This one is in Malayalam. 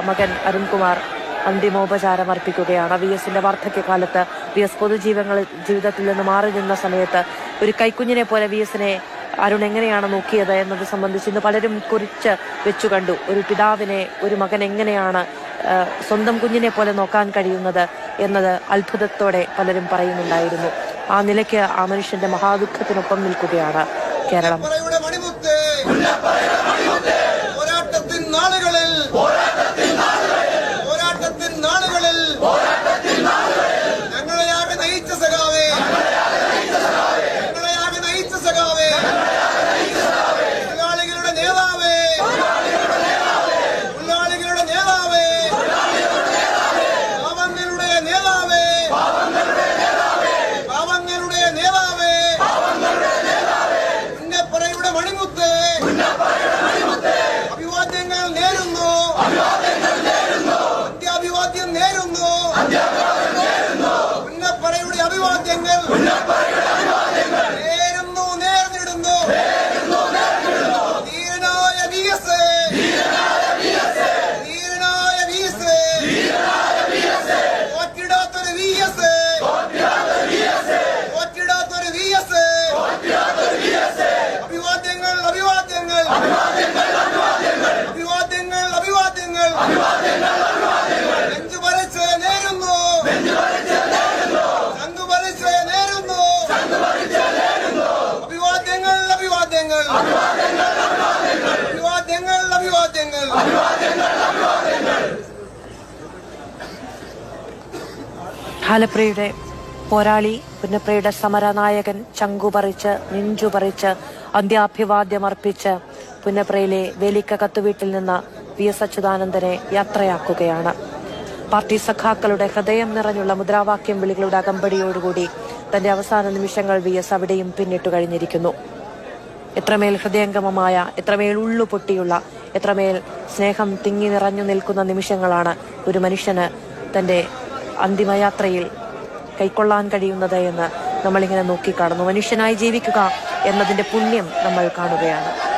മകൻ അരുൺകുമാർ അന്തിമോപചാരം അർപ്പിക്കുകയാണ്. വി എസിന്റെ വാർദ്ധക്യകാലത്ത് വി എസ് പൊതുജീവങ്ങൾ ജീവിതത്തിൽ നിന്ന് മാറി നിന്ന സമയത്ത് ഒരു കൈക്കുഞ്ഞിനെ പോലെ വി എസിനെ അരുൺ എങ്ങനെയാണ് നോക്കിയത് എന്നത് സംബന്ധിച്ച് ഇന്ന് പലരും കുറിച്ച് വെച്ചു കണ്ടു. ഒരു പിതാവിനെ ഒരു മകൻ എങ്ങനെയാണ് സ്വന്തം കുഞ്ഞിനെ പോലെ നോക്കാൻ കഴിയുന്നത് എന്നത് അത്ഭുതത്തോടെ പലരും പറയുന്നുണ്ടായിരുന്നു. ആ നിലയ്ക്ക് ആ മനുഷ്യന്റെ മഹാദുഃഖത്തിനൊപ്പം നിൽക്കുകയാണ് കേരളം. അത്യാഭിവാദ്യം നേരുന്നു. പുന്നപ്പറയുടെ അഭിവാദ്യങ്ങൾ നേരുന്നു നേർന്നിടുന്നു ധീരനായ വി എസ് ധീരനായ വി എസ് തോറ്റിടാത്തൊരു വി എസ് തോറ്റിടാത്തൊരു വി എസ് അഭിവാദ്യങ്ങൾ അഭിവാദ്യങ്ങൾ അഭിവാദ്യങ്ങൾ അഭിവാദ്യങ്ങൾ നെഞ്ചു പറിച്ച് നേരുന്നു ചങ്കു പറിച്ച് നേരുന്നു അഭിവാദ്യങ്ങൾ അഭിവാദ്യങ്ങൾ അഭിവാദ്യങ്ങൾ അഭിവാദ്യങ്ങൾ ആലപ്പുഴയുടെ പോരാളി പുന്നപ്രയുടെ സമരനായകൻ ചങ്കു പറിച്ച് നെഞ്ചു പറിച്ച് അന്ത്യാഭിവാദ്യം അന്ത്യാഭിവാദ്യമർപ്പിച്ച് പുന്നപ്രയിലെ വേലിക്ക കത്തുവീട്ടിൽ നിന്ന് വി എസ് അച്യുതാനന്ദനെ യാത്രയാക്കുകയാണ്. പാർട്ടി സഖാക്കളുടെ ഹൃദയം നിറഞ്ഞുള്ള മുദ്രാവാക്യം വിളികളുടെ അകമ്പടിയോടുകൂടി തന്റെ അവസാന നിമിഷങ്ങൾ വി എസ് അവിടെയും പിന്നിട്ടു കഴിഞ്ഞിരിക്കുന്നു. എത്രമേൽ ഹൃദയംഗമമായ എത്രമേൽ ഉള്ളു പൊട്ടിയുള്ള എത്രമേൽ സ്നേഹം തിങ്ങി നിറഞ്ഞു നിൽക്കുന്ന നിമിഷങ്ങളാണ് ഒരു മനുഷ്യന് തന്റെ അന്തിമയാത്രയിൽ കൈക്കൊള്ളാൻ കഴിയുന്നത് എന്ന് നമ്മളിങ്ങനെ നോക്കിക്കാണുന്നു. മനുഷ്യനായി ജീവിക്കുക എന്നതിന്റെ പുണ്യം നമ്മൾ കാണുകയാണ്.